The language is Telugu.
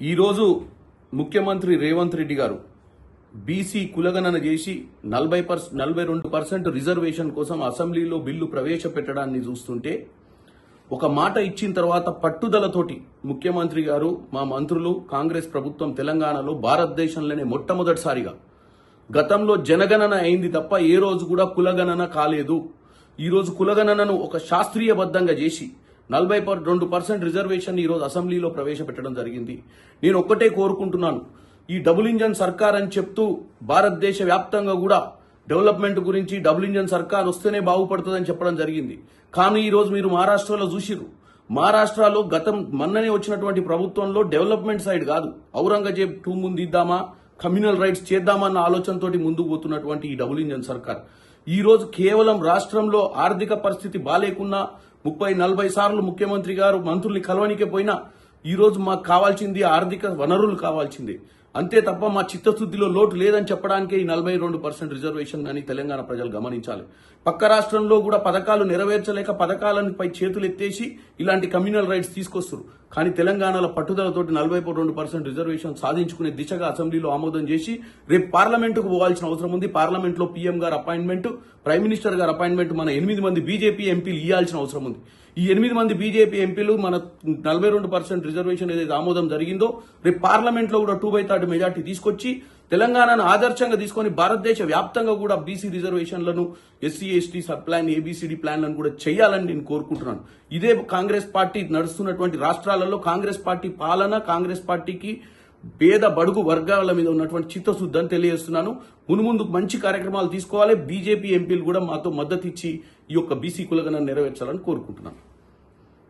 ఈరోజు ముఖ్యమంత్రి రేవంత్ రెడ్డి గారు బీసీ కులగణన చేసి నలభై పర్స్ నలభై రెండు పర్సెంట్ రిజర్వేషన్ కోసం అసెంబ్లీలో బిల్లు ప్రవేశపెట్టడాన్ని చూస్తుంటే ఒక మాట ఇచ్చిన తర్వాత పట్టుదలతోటి ముఖ్యమంత్రి గారు మా మంత్రులు కాంగ్రెస్ ప్రభుత్వం తెలంగాణలో భారతదేశంలోనే మొట్టమొదటిసారిగా గతంలో జనగణన అయింది తప్ప ఏ రోజు కూడా కులగణన కాలేదు. ఈరోజు కులగణనను ఒక శాస్త్రీయబద్ధంగా చేసి నలభై పర్ రెండు పర్సెంట్ రిజర్వేషన్ ఈ రోజు అసెంబ్లీలో ప్రవేశపెట్టడం జరిగింది. నేను ఒక్కటే కోరుకుంటున్నాను. ఈ డబుల్ ఇంజన్ సర్కార్ అని చెప్తూ భారతదేశ వ్యాప్తంగా కూడా డెవలప్మెంట్ గురించి డబుల్ ఇంజన్ సర్కార్ వస్తేనే బాగుపడుతుందని చెప్పడం జరిగింది. కానీ ఈరోజు మీరు మహారాష్ట్రలో చూసిర్రు. మహారాష్ట్రలో గతం మొన్ననే వచ్చినటువంటి ప్రభుత్వంలో డెవలప్మెంట్ సైడ్ కాదు ఔరంగజేబ్ టూ ముందు ఇద్దామా కమ్యూనల్ రైట్స్ చేద్దామన్న ఆలోచనతోటి ముందుకు పోతున్నటువంటి ఈ డబుల్ ఇంజన్ సర్కార్. ఈ రోజు కేవలం రాష్ట్రంలో ఆర్థిక పరిస్థితి బాలేకున్నా ముప్పై నలభై సార్లు ముఖ్యమంత్రి గారు మంత్రుల్ని కలవనికే పోయినా ఈరోజు మాకు కావాల్సింది ఆర్థిక వనరులు కావాల్సింది. అంతే తప్ప మా చిత్తశుద్ధిలో లోటు లేదని చెప్పడానికే ఈ నలభై రెండు పర్సెంట్ రిజర్వేషన్ అని తెలంగాణ ప్రజలు గమనించాలి. పక్క రాష్ట్రంలో కూడా పథకాలు నెరవేర్చలేక పథకాలపై చేతులు ఎత్తేసి ఇలాంటి కమ్యూనల్ రైట్స్ తీసుకొస్తారు. కానీ తెలంగాణలో పట్టుదలతోటి నలభై రెండు పర్సెంట్ రిజర్వేషన్ సాధించుకునే దిశగా అసెంబ్లీలో ఆమోదం చేసి రేపు పార్లమెంటుకు పోవాల్సిన అవసరం ఉంది. పార్లమెంట్లో పీఎం గారు అపాయింట్మెంట్ ప్రైమ్ మినిస్టర్ గారు అపాయింట్మెంట్ మన ఎనిమిది మంది బీజేపీ ఎంపీలు ఇవ్వాల్సిన అవసరం ఉంది. ఈ ఎనిమిది మంది బీజేపీ ఎంపీలు మన నలభై రెండు పర్సెంట్ రిజర్వేషన్ ఏదైతే ఆమోదం జరిగిందో రేపు పార్లమెంట్లో కూడా two by thirty third majority తీసుకొచ్చి తెలంగాణను ఆదర్శంగా తీసుకొని భారతదేశ వ్యాప్తంగా కూడా బీసీ రిజర్వేషన్లను SC ST sub plan ABCD ప్లాన్లను కూడా చేయాలని నేను కోరుకుంటున్నాను. ఇదే కాంగ్రెస్ పార్టీ నడుస్తున్నటువంటి రాష్ట్రాలలో కాంగ్రెస్ పార్టీ పాలన కాంగ్రెస్ పార్టీకి పేద బడుగు వర్గాల మీద ఉన్నటువంటి చిత్తశుద్ధి అని తెలియజేస్తున్నాను. మునుముందు మంచి కార్యక్రమాలు తీసుకోవాలి. బీజేపీ ఎంపీలు కూడా మాతో మద్దతు ఇచ్చి ఈ యొక్క బీసీ కులగణను నెరవేర్చాలని కోరుకుంటున్నాను.